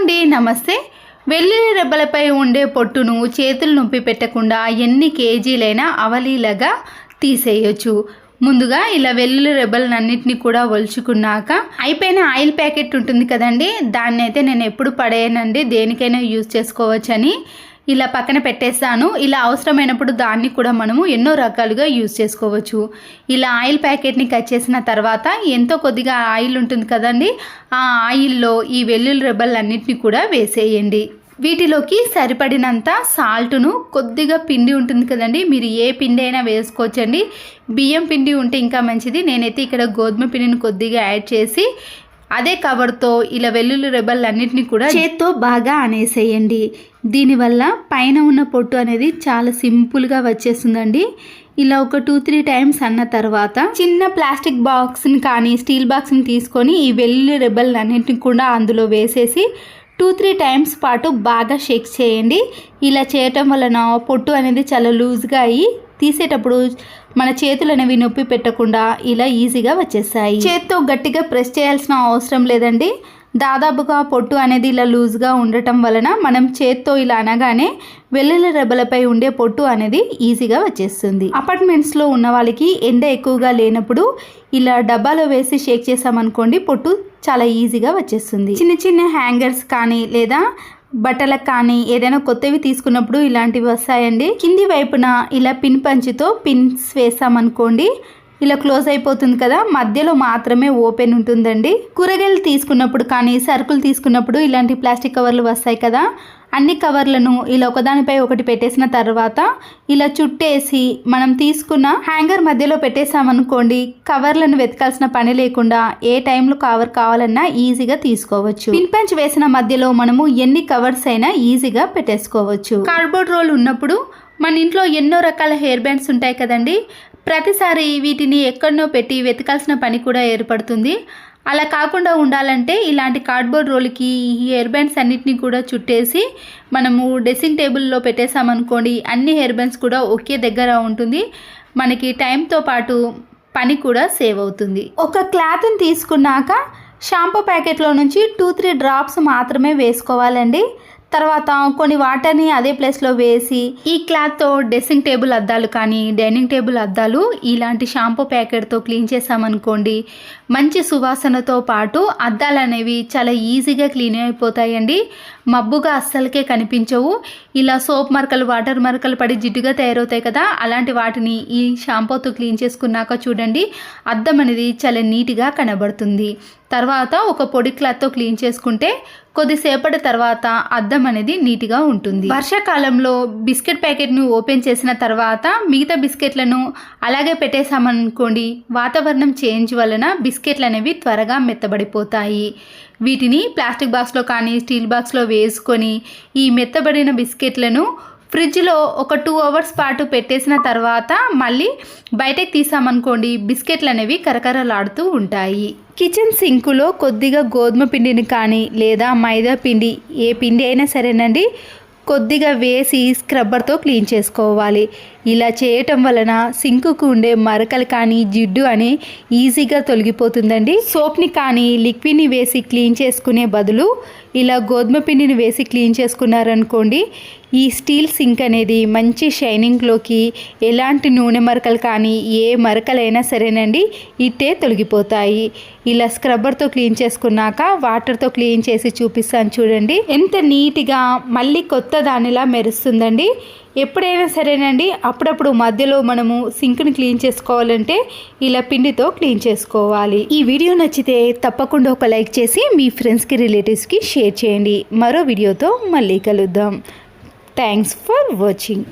అండి నమస్తే. వెల్లుల్లి రెబ్బలపై ఉండే పొట్టును చేతులు నొప్పి పెట్టకుండా ఎన్ని కేజీలైనా అవలీలగా తీసేయొచ్చు. ముందుగా ఇలా వెల్లుల్లి రెబ్బలన్నింటినీ కూడా ఒలుచుకున్నాక అయిపోయిన ఆయిల్ ప్యాకెట్ ఉంటుంది కదండి దాన్ని అయితే నేను ఎప్పుడు పడేయనండి దేనికైనా యూజ్ చేసుకోవచ్చని. ఇలా పక్కన పెట్టేస్తాను. ఇలా అవసరమైనప్పుడు దాన్ని కూడా మనము ఎన్నో రకాలుగా యూజ్ చేసుకోవచ్చు. ఇలా ఆయిల్ ప్యాకెట్ని కట్ చేసిన తర్వాత ఎంతో కొద్దిగా ఆయిల్ ఉంటుంది కదండి ఆ ఆయిల్లో ఈ వెల్లుల్లి రెబ్బలన్నింటినీ కూడా వేసేయండి. వీటిలోకి సరిపడినంత సాల్ట్ను కొద్దిగా పిండి ఉంటుంది కదండి మీరు ఏ పిండి అయినా వేసుకోవచ్చండి. బియ్యం పిండి ఉంటే ఇంకా మంచిది. నేనైతే ఇక్కడ గోధుమ పిండిని కొద్దిగా యాడ్ చేసి అదే కవర్తో ఇలా వెల్లుల్లి రెబ్బలన్నింటినీ కూడా చేత్తో బాగా అనేసేయండి. దీనివల్ల పైన ఉన్న పొట్టు అనేది చాలా సింపుల్గా వచ్చేస్తుందండి. ఇలా ఒక టూ త్రీ టైమ్స్ అన్న తర్వాత చిన్న ప్లాస్టిక్ బాక్స్ని కానీ స్టీల్ బాక్స్ని తీసుకొని ఈ వెల్లుల్లి రెబ్బలన్నింటినీ కూడా అందులో వేసేసి టూ త్రీ టైమ్స్ పాటు బాగా షేక్ చేయండి. ఇలా చేయటం వలన పొట్టు అనేది చాలా లూజ్గా అయ్యి తీసేటప్పుడు మన చేతులు అనేవి నొప్పి పెట్టకుండా ఇలా ఈజీగా వచ్చేస్తాయి. చేత్తో గట్టిగా ప్రెస్ చేయాల్సిన అవసరం లేదండి. దాదాపుగా పొట్టు అనేది ఇలా లూజ్గా ఉండటం వలన మనం చేత్తో ఇలా అనగానే వెల్లుల రెబ్బలపై ఉండే పొట్టు అనేది ఈజీగా వచ్చేస్తుంది. అపార్ట్మెంట్స్లో ఉన్న వాళ్ళకి ఎండ ఎక్కువగా లేనప్పుడు ఇలా డబ్బాలో వేసి షేక్ చేసామనుకోండి పొట్టు చాలా ఈజీగా వచ్చేస్తుంది. చిన్న చిన్న హ్యాంగర్స్ కానీ లేదా బట్టలకు కానీ ఏదైనా కొత్తవి తీసుకున్నప్పుడు ఇలాంటివి వస్తాయండి. కింది వైపున ఇలా పిన్ పంచుతో పిన్స్ వేసామనుకోండి ఇలా క్లోజ్ అయిపోతుంది కదా మధ్యలో మాత్రమే ఓపెన్ ఉంటుందండి. కూరగాయలు తీసుకున్నప్పుడు కానీ సరుకులు తీసుకున్నప్పుడు ఇలాంటి ప్లాస్టిక్ కవర్లు వస్తాయి కదా అన్ని కవర్లను ఇలా ఒకదానిపై ఒకటి పెట్టేసిన తర్వాత ఇలా చుట్టేసి మనం తీసుకున్న హ్యాంగర్ మధ్యలో పెట్టేసామనుకోండి కవర్లను వెతకాల్సిన పని లేకుండా ఏ టైంలో కవర్ కావాలన్నా ఈజీగా తీసుకోవచ్చు. పిన్ పంచ్ వేసిన మధ్యలో మనము ఎన్ని కవర్స్ అయినా ఈజీగా పెట్టేసుకోవచ్చు. కార్డ్బోర్డ్ రోల్ ఉన్నప్పుడు మన ఇంట్లో ఎన్నో రకాల హెయిర్ బ్యాండ్స్ ఉంటాయి కదండి ప్రతిసారి వీటిని ఎక్కడనో పెట్టి వెతకాల్సిన పని కూడా ఏర్పడుతుంది. అలా కాకుండా ఉండాలంటే ఇలాంటి కార్డ్బోర్డ్ రోల్కి ఈ హెయిర్ బ్యాండ్స్ అన్నిటిని కూడా చుట్టేసి మనము డ్రెస్సింగ్ టేబుల్లో పెట్టేసామనుకోండి అన్ని హెయిర్ బ్యాండ్స్ కూడా ఒకే దగ్గర ఉంటుంది. మనకి టైంతో పాటు పని కూడా సేవ్ అవుతుంది. ఒక క్లాత్ని తీసుకున్నాక షాంపూ ప్యాకెట్లో నుంచి టూ త్రీ డ్రాప్స్ మాత్రమే వేసుకోవాలండి. తర్వాత కొన్ని వాటర్ని అదే ప్లేస్లో వేసి ఈ క్లాత్తో డ్రెస్సింగ్ టేబుల్ అద్దాలు కానీ డైనింగ్ టేబుల్ అద్దాలు ఇలాంటి షాంపూ ప్యాకెట్తో క్లీన్ చేసామనుకోండి మంచి సువాసనతో పాటు అద్దాలు అనేవి చాలా ఈజీగా క్లీన్ అయిపోతాయండి. మబ్బుగా అస్సలకే కనిపించవు. ఇలా సోప్ మరకలు వాటర్ మరకలు పడి జిడ్డుగా తయారవుతాయి కదా అలాంటి వాటిని ఈ షాంపూతో క్లీన్ చేసుకున్నాక చూడండి అద్దం అనేది చాలా నీట్గా కనబడుతుంది. తర్వాత ఒక పొడి క్లాత్తో క్లీన్ చేసుకుంటే కొద్దిసేపటి తర్వాత అద్దం అనేది నీట్గా ఉంటుంది. వర్షాకాలంలో బిస్కెట్ ప్యాకెట్ను ఓపెన్ చేసిన తర్వాత మిగతా బిస్కెట్లను అలాగే పెట్టేసామనుకోండి వాతావరణం చేంజ్ వలన బిస్కెట్లు అనేవి త్వరగా మెత్తబడిపోతాయి. వీటిని ప్లాస్టిక్ బాక్స్లో కానీ స్టీల్ బాక్స్లో వేసుకొని ఈ మెత్తబడిన బిస్కెట్లను ఫ్రిడ్జ్లో ఒక టూ అవర్స్ పాటు పెట్టేసిన తర్వాత మళ్ళీ బయటకు తీసామనుకోండి బిస్కెట్లు అనేవి కరకరలాడుతూ ఉంటాయి. కిచెన్ సింకులో కొద్దిగా గోధుమ పిండిని కానీ లేదా మైదా పిండి ఏ పిండి అయినా సరేనండి. కొద్దిగా వేసి స్క్రబ్బర్తో క్లీన్ చేసుకోవాలి. ఇలా చేయటం వలన సింకుకు ఉండే మరకలు కానీ జిడ్డు అని ఈజీగా తొలగిపోతుందండి. సోప్ని కానీ లిక్విడ్ని వేసి క్లీన్ చేసుకునే బదులు ఇలా గోధుమ పిండిని వేసి క్లీన్ చేసుకున్నారనుకోండి ఈ స్టీల్ సింక్ అనేది మంచి షైనింగ్లోకి ఎలాంటి నూనె మరకలు కానీ ఏ మరకలైనా సరేనండి ఇట్టే తొలగిపోతాయి. ఇలా స్క్రబ్బర్తో క్లీన్ చేసుకున్నాక వాటర్తో క్లీన్ చేసి చూపిస్తాను చూడండి. ఎంత నీట్గా మళ్ళీ కొత్త దానిలా మెరుస్తుందండి. ఎప్పుడైనా సరేనండి అప్పుడప్పుడు మధ్యలో మనము సింక్ని క్లీన్ చేసుకోవాలంటే ఇలా పిండితో క్లీన్ చేసుకోవాలి. ఈ వీడియో నచ్చితే తప్పకుండా ఒక లైక్ చేసి మీ ఫ్రెండ్స్కి రిలేటివ్స్కి షేర్ చేయండి. మరో వీడియోతో మళ్ళీ కలుద్దాం. Thanks for watching.